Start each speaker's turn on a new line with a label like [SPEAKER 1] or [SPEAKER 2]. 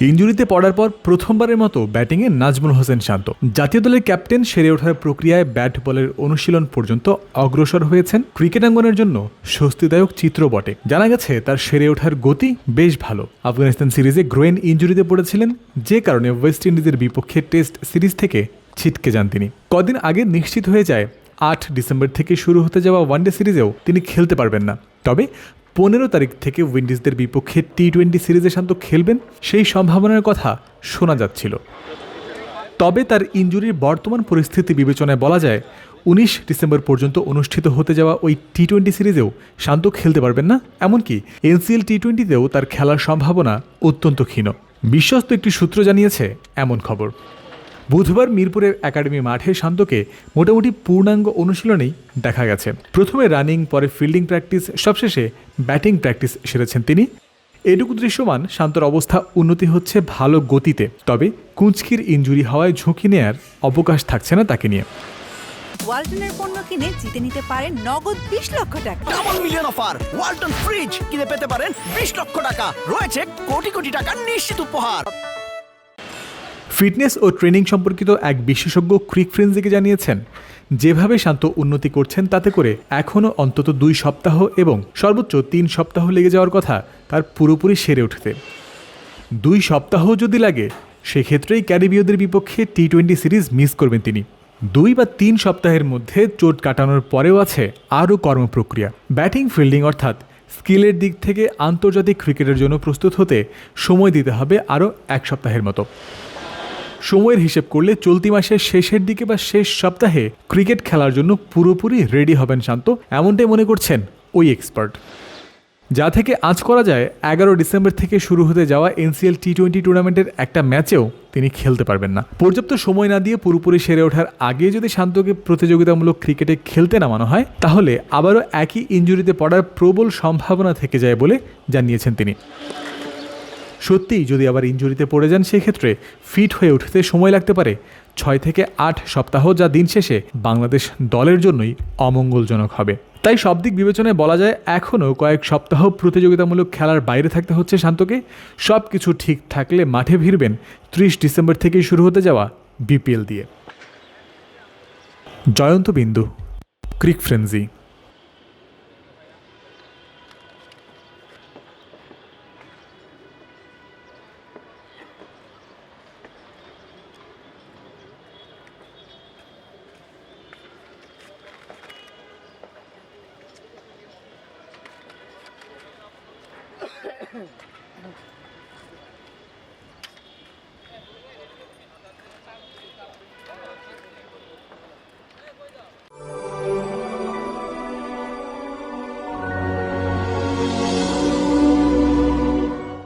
[SPEAKER 1] ইঞ্জুরিতে পড়ার পর প্রথমবারের মতো ব্যাটিংয়ে নাজমুল হোসেন শান্ত। জাতীয় দলের ক্যাপ্টেন সেরে ওঠার প্রক্রিয়ায় ব্যাট বলের অনুশীলন পর্যন্ত অগ্রসর হয়েছেন ক্রিকেট ক্রিকেটাঙ্গনের জন্য স্বস্তিদায়ক চিত্র বটে। জানা গেছে, তার সেরে ওঠার গতি বেশ ভালো। আফগানিস্তান সিরিজে গ্রোয়েন ইঞ্জুরিতে পড়েছিলেন, যে কারণে ওয়েস্ট ইন্ডিজের বিপক্ষে টেস্ট সিরিজ থেকে ছিটকে যান তিনি। কদিন আগে নিশ্চিত হয়ে যায়, আট ডিসেম্বর থেকে শুরু হতে যাওয়া ওয়ানডে সিরিজেও তিনি খেলতে পারবেন না। তবে পনেরো তারিখ থেকে উইন্ডিজদের বিপক্ষে টি টোয়েন্টি সিরিজে শান্ত খেলবেন, সেই সম্ভাবনার কথা শোনা যাচ্ছিল। তবে তার ইঞ্জুরির বর্তমান পরিস্থিতি বিবেচনায় বলা যায়, উনিশ ডিসেম্বর পর্যন্ত অনুষ্ঠিত হতে যাওয়া ওই টি টোয়েন্টি সিরিজেও শান্ত খেলতে পারবেন না, এমনকি এনসিএল টি টোয়েন্টিতেও তার খেলার সম্ভাবনা অত্যন্ত ক্ষীণ। বিশ্বস্ত একটি সূত্র জানিয়েছে, এমন খবর। বুধবার মিরপুরের একাডেমি মাঠে শান্তকে মোটামুটি পূর্ণাঙ্গ অনুশীলনেই দেখা গেছে। প্রথমে রানিং পরে ফিল্ডিং প্র্যাকটিস সবশেষে ব্যাটিং প্র্যাকটিস সেরেছেন তিনি। এটুকু দৃশ্যমান শান্তর অবস্থা উন্নতি হচ্ছে ভালো গতিতে তবে কুঁচকির ইঞ্জুরি হওয়ায় ঝুঁকি নেয়ার অবকাশ থাকছে না তাকে নিয়ে।
[SPEAKER 2] ওয়ালটনের পণ্য কিনে জিতে নিতে পারেন নগদ বিশ লক্ষ টাকা।
[SPEAKER 3] Double million offer Walton fridge কিনে পেতে পারেন বিশ লক্ষ টাকা। রয়েছে কোটি কোটি টাকার নিশ্চিত উপহার।
[SPEAKER 1] ফিটনেস ও ট্রেনিং সম্পর্কিত এক বিশেষজ্ঞ ক্রিক ফ্রেন্সিকে জানিয়েছেন, যেভাবে শান্ত উন্নতি করছেন তাতে করে এখনও অন্তত দুই সপ্তাহ এবং সর্বোচ্চ তিন সপ্তাহ লেগে যাওয়ার কথা তার পুরোপুরি সেরে উঠতে দুই সপ্তাহ যদি লাগে, সেক্ষেত্রেই ক্যারিবীয়দের বিপক্ষে টি টোয়েন্টি সিরিজ মিস করবেন তিনি। দুই বা তিন সপ্তাহের মধ্যে চোট কাটানোর পরেও আছে আরও কর্মপ্রক্রিয়া। ব্যাটিং ফিল্ডিং অর্থাৎ স্কিলের দিক থেকে আন্তর্জাতিক ক্রিকেটের জন্য প্রস্তুত হতে সময় দিতে হবে আরও এক সপ্তাহের মতো। সময়ের হিসেব করলে চলতি মাসের শেষের দিকে বা শেষ সপ্তাহে ক্রিকেট খেলার জন্য পুরোপুরি রেডি হবেন শান্ত, এমনটাই মনে করছেন ওই এক্সপার্ট। যা থেকে আজ করা যায়, এগারো ডিসেম্বর থেকে শুরু হতে যাওয়া এনসিএল টি টোয়েন্টি টুর্নামেন্টের একটা ম্যাচেও তিনি খেলতে পারবেন না। পর্যাপ্ত সময় না দিয়ে পুরোপুরি সেরে ওঠার আগে যদি শান্তকে প্রতিযোগিতামূলক ক্রিকেটে খেলতে নামানো হয়, তাহলে আবারও একই ইঞ্জুরিতে পড়ার প্রবল সম্ভাবনা থেকে যায় বলে জানিয়েছেন তিনি। সত্যিই যদি আবার ইঞ্জুরিতে পড়ে যান, সেক্ষেত্রে ফিট হয়ে উঠতে সময় লাগতে পারে। ছয় থেকে আট সপ্তাহ যা দিন শেষে বাংলাদেশ দলের জন্যই অমঙ্গলজনক হবে। তাই সব দিক বিবেচনায় বলা যায়, এখনও কয়েক সপ্তাহ প্রতিযোগিতামূলক খেলার বাইরে থাকতে হচ্ছে শান্তকে। সব কিছু ঠিক থাকলে মাঠে ভিড়বেন ত্রিশ ডিসেম্বর থেকেই শুরু হতে যাওয়া বিপিএল দিয়ে। জয়ন্ত বিন্দু, ক্রিক ফ্রেন্সি। Mm-hmm.